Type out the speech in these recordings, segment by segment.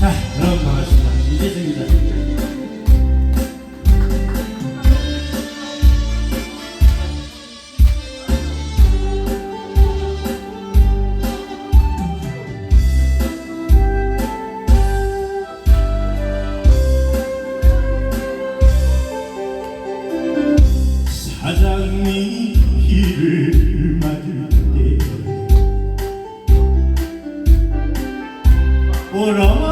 자, 여러분 반갑습니다. 이재승입니다. 오라마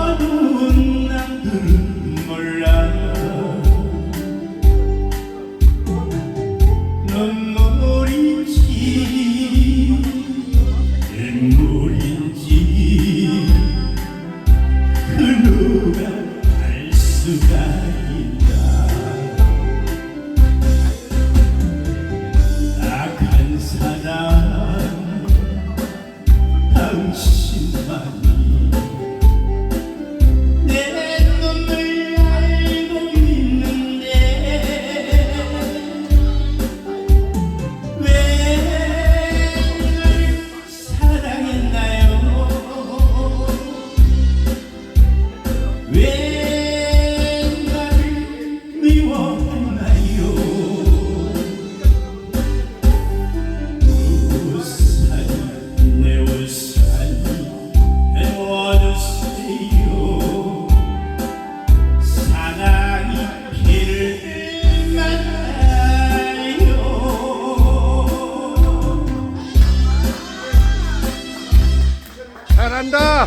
간다.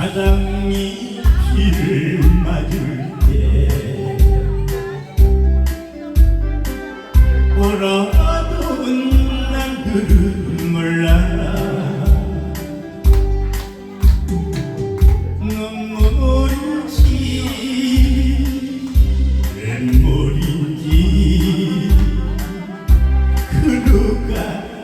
사랑이 길을 맞을 몰라. 눈물인지 냇물인지 그누가